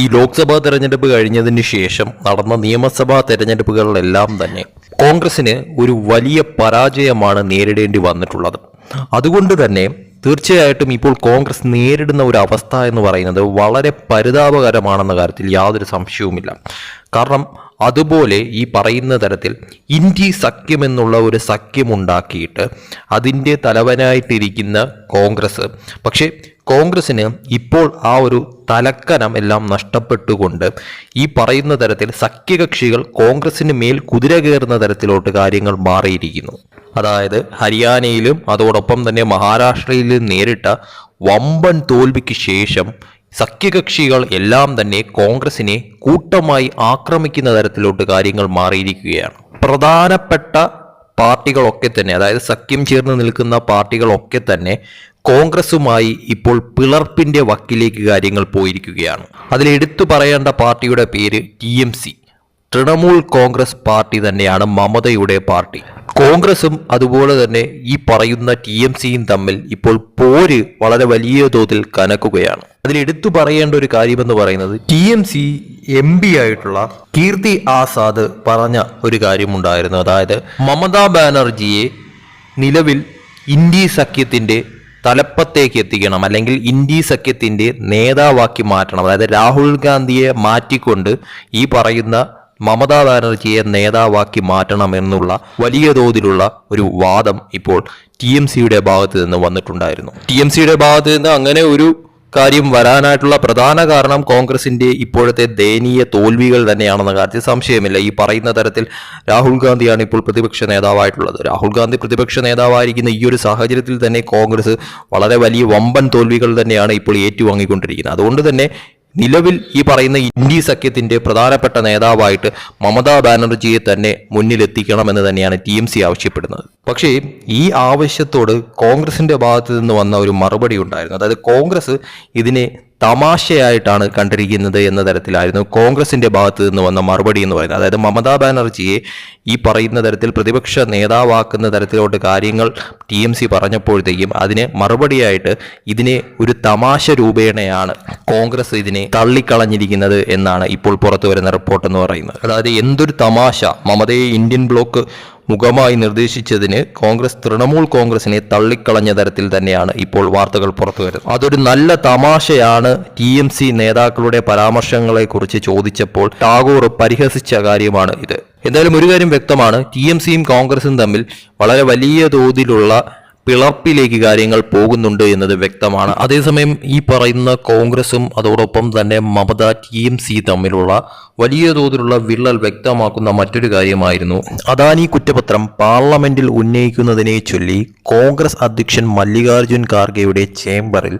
ഈ ലോക്സഭാ തെരഞ്ഞെടുപ്പ് കഴിഞ്ഞതിന് ശേഷം നടന്ന നിയമസഭാ തെരഞ്ഞെടുപ്പുകളിലെല്ലാം തന്നെ കോൺഗ്രസിന് ഒരു വലിയ പരാജയമാണ് നേരിടേണ്ടി വന്നിട്ടുള്ളത്. അതുകൊണ്ട് തന്നെ തീർച്ചയായിട്ടും ഇപ്പോൾ കോൺഗ്രസ് നേരിടുന്ന ഒരു അവസ്ഥ എന്ന് പറയുന്നത് വളരെ പരിതാപകരമാണെന്ന കാര്യത്തിൽ യാതൊരു സംശയവുമില്ല. കാരണം അതുപോലെ ഈ പറയുന്ന തരത്തിൽ ഇന്ത്യ സഖ്യമെന്നുള്ള ഒരു സഖ്യമുണ്ടാക്കിയിട്ട് അതിന്റെ തലവനായിട്ടിരിക്കുന്ന കോൺഗ്രസ് പക്ഷേ കോൺഗ്രസിന് ഇപ്പോൾ ആ ഒരു തലക്കനം എല്ലാം നഷ്ടപ്പെട്ടുകൊണ്ട് ഈ പറയുന്ന തരത്തിൽ സഖ്യകക്ഷികൾ കോൺഗ്രസിന് മേൽ കുതിര കയറുന്ന തരത്തിലോട്ട് കാര്യങ്ങൾ മാറിയിരിക്കുന്നു. അതായത് ഹരിയാനയിലും അതോടൊപ്പം തന്നെ മഹാരാഷ്ട്രയിലും നേരിട്ട വമ്പൻ തോൽവിക്ക് ശേഷം സഖ്യകക്ഷികൾ എല്ലാം തന്നെ കോൺഗ്രസിനെ കൂട്ടമായി ആക്രമിക്കുന്ന തരത്തിലോട്ട് കാര്യങ്ങൾ മാറിയിരിക്കുകയാണ്. പ്രധാനപ്പെട്ട പാർട്ടികളൊക്കെ തന്നെ അതായത് സഖ്യം ചേർന്ന് നിൽക്കുന്ന പാർട്ടികളൊക്കെ തന്നെ കോൺഗ്രസുമായി ഇപ്പോൾ പിളർപ്പിന്റെ വക്കിലേക്ക് കാര്യങ്ങൾ പോയിരിക്കുകയാണ്. അതിൽ എടുത്തു പറയേണ്ട പാർട്ടിയുടെ പേര് T M C. Trinamool Congress party തന്നെയാണ് മമതയുടെ പാർട്ടി. കോൺഗ്രസും അതുപോലെ തന്നെ ഈ പറയുന്ന ടി എം സിയും തമ്മിൽ ഇപ്പോൾ പോര് വളരെ വലിയ തോതിൽ കനക്കുകയാണ്. അതിൽ എടുത്തു പറയേണ്ട ഒരു കാര്യമെന്ന് പറയുന്നത് T M C M P ആയിട്ടുള്ള കീർത്തി ആസാദ് പറഞ്ഞ ഒരു കാര്യമുണ്ടായിരുന്നു. അതായത് മമതാ ബാനർജിയെ നിലവിൽ ഇന്ത്യ സഖ്യത്തിന്റെ തലപ്പത്തേക്ക് എത്തിക്കണം. അല്ലെങ്കിൽ ഇന്ത്യ സഖ്യത്തിന്റെ നേതാവാക്കി മാറ്റണം. അതായത് രാഹുൽ ഗാന്ധിയെ മാറ്റിക്കൊണ്ട് ഈ പറയുന്ന മമതാ ബാനർജിയെ നേതാവാക്കി മാറ്റണം എന്നുള്ള വലിയ തോതിലുള്ള ഒരു വാദം ഇപ്പോൾ ടി എം സിയുടെ ഭാഗത്ത് നിന്ന് വന്നിട്ടുണ്ടായിരുന്നു. ടി എം സിയുടെ ഭാഗത്ത് നിന്ന് അങ്ങനെ ഒരു കാര്യം വരാനായിട്ടുള്ള പ്രധാന കാരണം കോൺഗ്രസിന്റെ ഇപ്പോഴത്തെ ദയനീയ തോൽവികൾ തന്നെയാണെന്ന കാര്യത്തിൽ സംശയമില്ല. ഈ പറയുന്ന തരത്തിൽ രാഹുൽ ഗാന്ധിയാണ് ഇപ്പോൾ പ്രതിപക്ഷ നേതാവായിട്ടുള്ളത്. രാഹുൽ ഗാന്ധി പ്രതിപക്ഷ നേതാവായിരിക്കുന്ന ഈ ഒരു സാഹചര്യത്തിൽ തന്നെ കോൺഗ്രസ് വളരെ വലിയ വമ്പൻ തോൽവികൾ തന്നെയാണ് ഇപ്പോൾ ഏറ്റുവാങ്ങിക്കൊണ്ടിരിക്കുന്നത്. അതുകൊണ്ട് തന്നെ നിലവിൽ ഈ പറയുന്ന ഇന്ത്യ സഖ്യത്തിന്റെ പ്രധാനപ്പെട്ട നേതാവായിട്ട് മമതാ ബാനർജിയെ തന്നെ മുന്നിലെത്തിക്കണമെന്ന് തന്നെയാണ് ടി എം സി ആവശ്യപ്പെടുന്നത്. പക്ഷേ ഈ ആവശ്യത്തോട് കോൺഗ്രസിന്റെ ഭാഗത്ത് നിന്ന് വന്ന ഒരു മറുപടി ഉണ്ടായിരുന്നു. അതായത് കോൺഗ്രസ് ഇതിനെ തമാശയായിട്ടാണ് കണ്ടിരിക്കുന്നത് എന്ന തരത്തിലായിരുന്നു കോൺഗ്രസിന്റെ ഭാഗത്ത് നിന്ന് വന്ന മറുപടി എന്ന് പറയുന്നത്. അതായത് മമതാ ബാനർജിയെ ഈ പറയുന്ന തരത്തിൽ പ്രതിപക്ഷ നേതാവാക്കുന്ന തരത്തിലോട്ട് കാര്യങ്ങൾ ടി എം സി പറഞ്ഞപ്പോഴത്തേക്കും അതിന് മറുപടിയായിട്ട് ഇതിനെ ഒരു തമാശ രൂപേണയാണ് കോൺഗ്രസ് ഇതിനെ തള്ളിക്കളഞ്ഞിരിക്കുന്നത് എന്നാണ് ഇപ്പോൾ പുറത്തു വരുന്ന റിപ്പോർട്ട് എന്ന് പറയുന്നത്. അതായത് എന്തൊരു തമാശ. മമതയെ ഇന്ത്യൻ ബ്ലോക്ക് മുഖമായി നിർദ്ദേശിച്ചതിന് കോൺഗ്രസ് തൃണമൂൽ കോൺഗ്രസിനെ തള്ളിക്കളഞ്ഞ തരത്തിൽ തന്നെയാണ് ഇപ്പോൾ വാർത്തകൾ പുറത്തു വരുന്നത്. അതൊരു നല്ല തമാശയാണ്. ടി എം സി നേതാക്കളുടെ പരാമർശങ്ങളെ കുറിച്ച് ചോദിച്ചപ്പോൾ ടാഗോർ പരിഹസിച്ച കാര്യമാണ് ഇത്. എന്തായാലും ഒരു കാര്യം വ്യക്തമാണ്. ടി എം സിയും കോൺഗ്രസും തമ്മിൽ വളരെ വലിയ തോതിലുള്ള പിളർപ്പിലേക്ക് കാര്യങ്ങൾ പോകുന്നുണ്ട് എന്നത് വ്യക്തമാണ്. അതേസമയം ഈ പറയുന്ന കോൺഗ്രസും അതോടൊപ്പം തന്നെ മമത ടി എം സി തമ്മിലുള്ള വലിയ തോതിലുള്ള വിള്ളൽ വ്യക്തമാക്കുന്ന മറ്റൊരു കാര്യമായിരുന്നു. അദാനി കുറ്റപത്രം പാർലമെന്റിൽ ഉന്നയിക്കുന്നതിനെ ചൊല്ലി കോൺഗ്രസ് അധ്യക്ഷൻ മല്ലികാർജുൻ ഖാർഗെയുടെ ചേംബറിൽ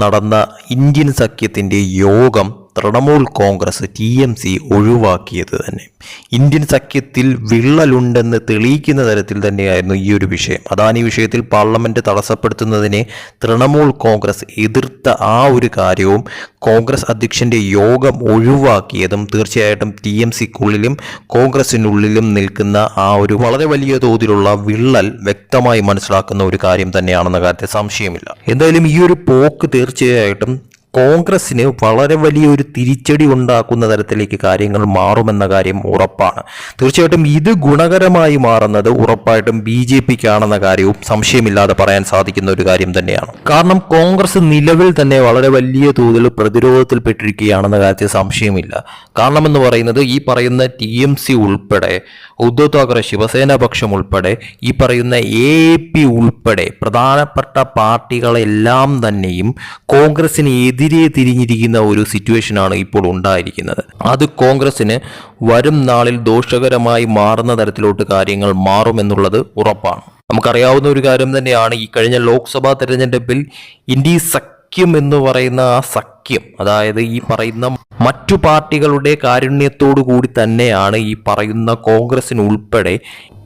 നടന്ന ഇന്ത്യൻ സഖ്യത്തിന്റെ യോഗം Trinamool Congress T M C ഒഴിവാക്കിയത് തന്നെ. ഇന്ത്യൻ സഖ്യത്തിൽ വിള്ളലുണ്ടെന്ന് തെളിയിക്കുന്ന തരത്തിൽ തന്നെയായിരുന്നു ഈ ഒരു വിഷയം. ഈ വിഷയത്തിൽ പാർലമെന്റ് തടസ്സപ്പെടുത്തുന്നതിനെ തൃണമൂൽ കോൺഗ്രസ് എതിർത്ത ആ ഒരു കാര്യവും കോൺഗ്രസ് അധ്യക്ഷന്റെ യോഗം ഒഴിവാക്കിയതും തീർച്ചയായിട്ടും ടി എം സിക്കുള്ളിലും കോൺഗ്രസിനുള്ളിലും നിൽക്കുന്ന ആ ഒരു വളരെ വലിയ തോതിലുള്ള വിള്ളൽ വ്യക്തമായി മനസ്സിലാക്കുന്ന ഒരു കാര്യം തന്നെയാണെന്ന കാര്യത്തിൽ സംശയമില്ല. എന്തായാലും ഈ ഒരു പോക്ക് തീർച്ചയായിട്ടും കോൺഗ്രസിന് വളരെ വലിയൊരു തിരിച്ചടി ഉണ്ടാക്കുന്ന തരത്തിലേക്ക് കാര്യങ്ങൾ മാറുമെന്ന കാര്യം ഉറപ്പാണ്. തീർച്ചയായിട്ടും ഇത് ഗുണകരമായി മാറുന്നത് ഉറപ്പായിട്ടും ബി ജെ പിക്കാണെന്ന കാര്യവും സംശയമില്ലാതെ പറയാൻ സാധിക്കുന്ന ഒരു കാര്യം തന്നെയാണ്. കാരണം കോൺഗ്രസ് നിലവിൽ തന്നെ വളരെ വലിയ തോതിൽ പ്രതിരോധത്തിൽപ്പെട്ടിരിക്കുകയാണെന്ന കാര്യത്തിൽ സംശയമില്ല. കാരണമെന്ന് പറയുന്നത് ഈ പറയുന്ന ടി എം സി ഉൾപ്പെടെ ഉദ്ധവ് താക്കറെ ശിവസേന പക്ഷം ഉൾപ്പെടെ ഈ പറയുന്ന എ പി ഉൾപ്പെടെ പ്രധാനപ്പെട്ട പാർട്ടികളെല്ലാം തന്നെയും കോൺഗ്രസിന് എതിരെ തിരിഞ്ഞിരിക്കുന്ന ഒരു സിറ്റുവേഷനാണ് ഇപ്പോൾ ഉണ്ടായിരിക്കുന്നത്. അത് കോൺഗ്രസിന് വരും നാളിൽ ദോഷകരമായി മാറുന്ന തരത്തിലോട്ട് കാര്യങ്ങൾ മാറുമെന്നുള്ളത് ഉറപ്പാണ്. നമുക്കറിയാവുന്ന ഒരു കാര്യം തന്നെയാണ് ഈ കഴിഞ്ഞ ലോക്സഭാ തെരഞ്ഞെടുപ്പിൽ ഇന്ത്യ സഖ്യം എന്ന് പറയുന്ന ആ സഖ്യം അതായത് ഈ പറയുന്ന മറ്റു പാർട്ടികളുടെ കാരുണ്യത്തോടു കൂടി തന്നെയാണ് ഈ പറയുന്ന കോൺഗ്രസിന് ഉൾപ്പെടെ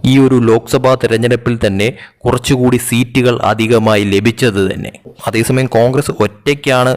ഈ ഒരു ലോക്സഭാ തെരഞ്ഞെടുപ്പിൽ തന്നെ കുറച്ചുകൂടി സീറ്റുകൾ അധികമായി ലഭിച്ചത് തന്നെ. അതേസമയം കോൺഗ്രസ് ഒറ്റയ്ക്കാണ്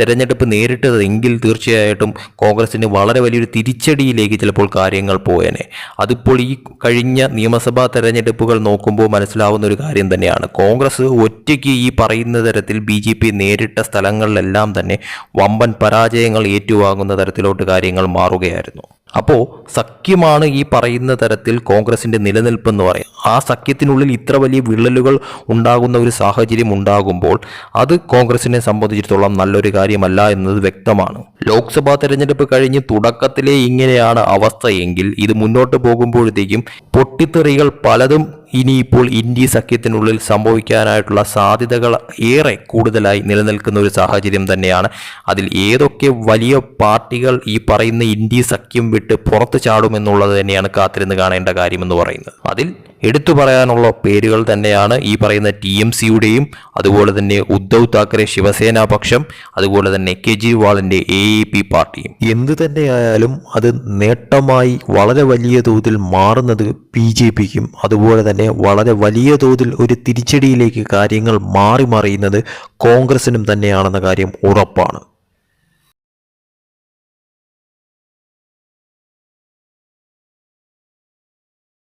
തെരഞ്ഞെടുപ്പ് നേരിട്ടതെങ്കിൽ തീർച്ചയായിട്ടും കോൺഗ്രസിന് വളരെ വലിയൊരു തിരിച്ചടിയിലേക്ക് ചിലപ്പോൾ കാര്യങ്ങൾ പോയേനെ. അതിപ്പോൾ ഈ കഴിഞ്ഞ നിയമസഭാ തെരഞ്ഞെടുപ്പുകൾ നോക്കുമ്പോൾ മനസ്സിലാവുന്ന ഒരു കാര്യം തന്നെയാണ്. കോൺഗ്രസ് ഒറ്റയ്ക്ക് ഈ പറയുന്ന തരത്തിൽ ബി ജെ പി നേരിട്ട സ്ഥലങ്ങളിലെല്ലാം തന്നെ വമ്പൻ പരാജയങ്ങൾ ഏറ്റുവാങ്ങുന്ന തരത്തിലോട്ട് കാര്യങ്ങൾ മാറുകയായിരുന്നു. അപ്പോൾ സഖ്യമാണ് ഈ പറയുന്ന തരത്തിൽ കോൺഗ്രസിന്റെ നിലനിൽപ്പ് എന്ന് പറയാം. ആ സഖ്യത്തിനുള്ളിൽ ഇത്ര വലിയ വിള്ളലുകൾ ഉണ്ടാകുന്ന ഒരു സാഹചര്യം ഉണ്ടാകുമ്പോൾ അത് കോൺഗ്രസിനെ സംബന്ധിച്ചിടത്തോളം നല്ലൊരു കാര്യമല്ല എന്നത് വ്യക്തമാണ്. ലോക്സഭാ തെരഞ്ഞെടുപ്പ് കഴിഞ്ഞ് തുടക്കത്തിലെ ഇങ്ങനെയാണ് അവസ്ഥയെങ്കിൽ ഇത് മുന്നോട്ട് പോകുമ്പോഴത്തേക്കും പൊട്ടിത്തെറികൾ പലതും ഇനിയിപ്പോൾ ഇന്ത്യ സഖ്യത്തിനുള്ളിൽ സംഭവിക്കാനായിട്ടുള്ള സാധ്യതകൾ ഏറെ കൂടുതലായി നിലനിൽക്കുന്ന ഒരു സാഹചര്യം തന്നെയാണ്. അതിൽ ഏതൊക്കെ വലിയ പാർട്ടികൾ ഈ പറയുന്ന ഇന്ത്യ സഖ്യം വിട്ട് പുറത്തു ചാടുമെന്നുള്ളത് തന്നെയാണ് കാത്തിരുന്ന് കാണേണ്ട കാര്യമെന്ന് പറയുന്നത്. അതിൽ എടുത്തു പറയാനുള്ള പേരുകൾ തന്നെയാണ് ഈ പറയുന്ന ടി എം സിയുടെയും അതുപോലെ തന്നെ ഉദ്ധവ് താക്കറെ ശിവസേന പക്ഷം അതുപോലെ തന്നെ കെജ്രിവാളിന്റെ എ ഇ പി പാർട്ടിയും. എന്ത് തന്നെയായാലും അത് നേട്ടമായി വളരെ വലിയ തോതിൽ മാറുന്നത് ബി ജെ പിക്കും അതുപോലെ തന്നെ വളരെ വലിയ തോതിൽ ഒരു തിരിച്ചടിയിലേക്ക് കാര്യങ്ങൾ മാറി മറിയുന്നത് കോൺഗ്രസിനും തന്നെയാണെന്ന കാര്യം ഉറപ്പാണ്.